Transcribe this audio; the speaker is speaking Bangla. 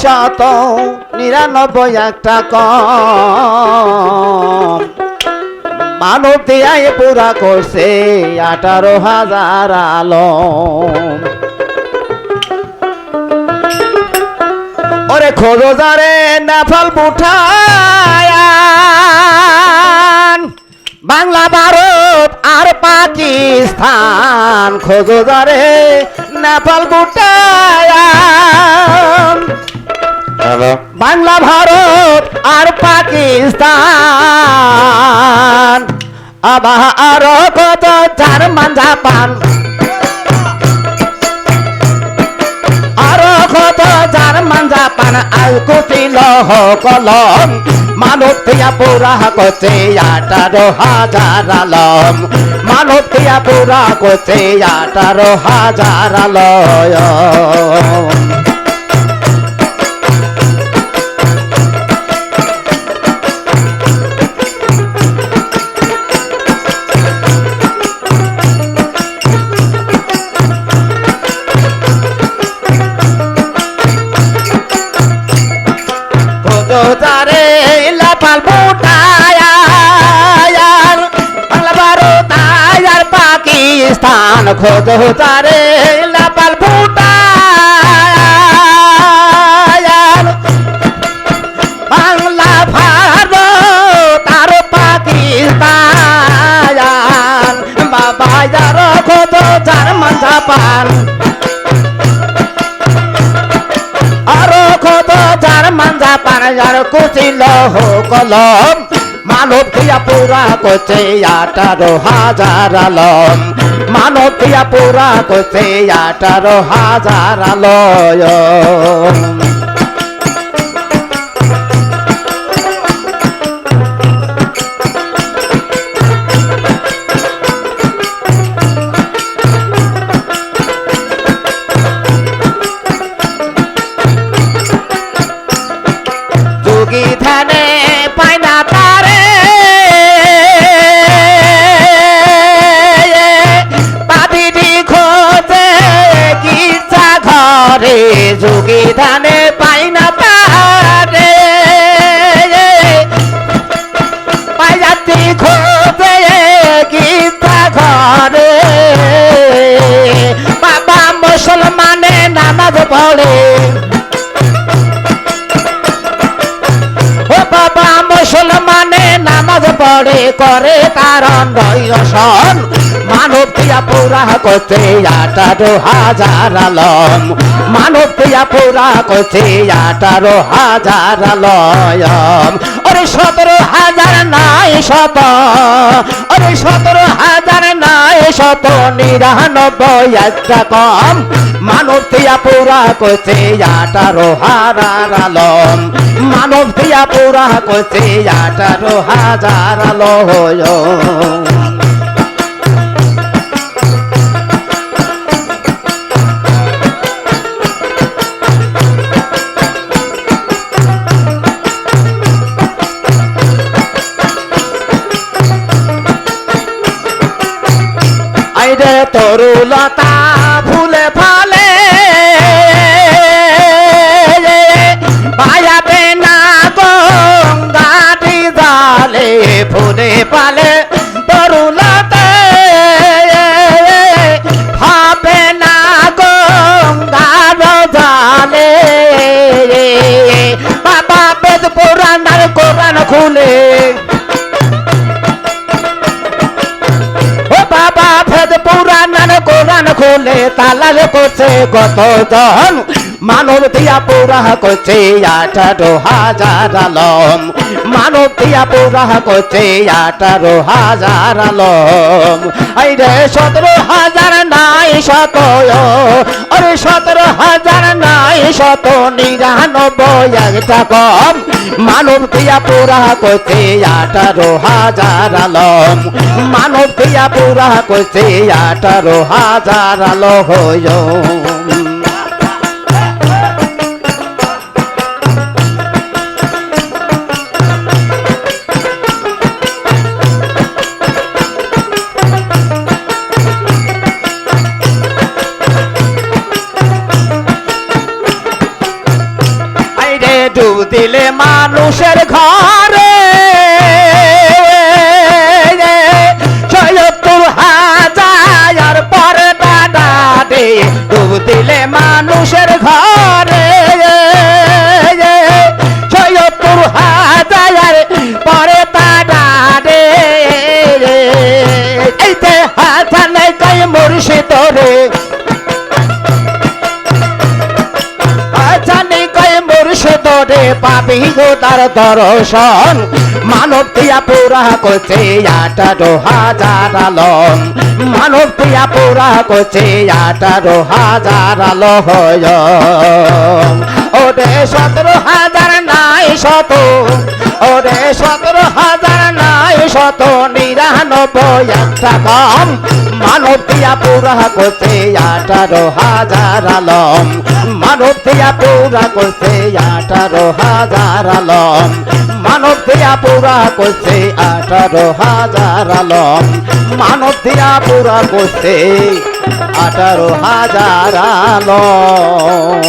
শত নিরানব্বই একটা কম মানব দিয়াই পুরা করছে আঠারো হাজার আলম ওরে খোঁজো যারে নাফাল বুঠায়ান বাংলা ভারত আর পাকিস্তান। খোঁজো যারে নেপাল হ্যালো বাংলা ভারত আর পাকিস্তান। আবার কত জার্মান, জাপান। আরও কত জার্মান, জাপান। আল কুটিল কলম। মানব দিয়া পুরা করছে আঠারো হাজার আলম। মানব পুরা করছে আঠারো হাজার আলম। পাকিস্তান খোদারে লাপাল বুটায়ার বাংলা ভারত আর পাকিস্তান, বাবা যার খোদ জার্মান জাপান আরও কত জার্মান জাপান যার কুচিল কলম। মানব দিয়া পুরা করছে আঠারো হাজার আলম। দিয়া পুরা করছে আঠারো হাজার আলম যোগী ধানে পাই না তারে পাইয়াতি খোঁজে গীতা ঘরে বাবা মুসলমানে নামাজ পড়ে। পড়ে করে তার রয়সন মানব পিয়া পুরা করতে আঠারো হাজার আলম। মানব পিয়া পুরা করতে আঠারো হাজার আলম। ওরে সতেরো হাজার নাই শত। ওরে সতেরো শত নিরানব্বই একটা কম। মানব দিয়া পুরা করতে আঠারো হাজার আলম। মানব দিয়া পুরা করতে আঠারো হাজার আলম। আইরে তরুলতা ফলে তালাল করছে কত জন? মানব দিয়া পুরা করছে আঠারো হাজার আলম মানব দিয়া পুরা করছে আঠারো হাজার আলম এই রে সতেরো হাজার নাই শত আরে সতেরো হাজার নাই শত নিরানব্বই একটা কম। মানব দিয়া পুরা করছে আঠারো হাজার আলম মানব দিয়া পুরা করছে আঠারো হাজার আলো হয় মানুষের ঘরে। সত্তর হাজার পরে দাদা দে ডুব দিলে মানুষের ঘরে। সত্তর হাজার পরে দাদা দে এইতে হাসানে কই মুর্শিদ রে পাবি গো তার দর্শন। মানব দিয়া পুরা করছে আঠারো হাজার আলম মানব দিয়া পুরা করছে আঠারো হাজার আলহয় ওরে সতেরো হাজার নাই শত। ওরে সতেরো হাজার শত নিরানব্বই কম মানব দিয়া পুরা করছে আঠারো হাজার আলম। মানব দিয়া পুরা করছে আঠারো হাজার আলম। মানব দিয়া পুরা করছে আঠারো হাজার আলম। মানব দিয়া পুরা করছে আঠারো হাজার আলম।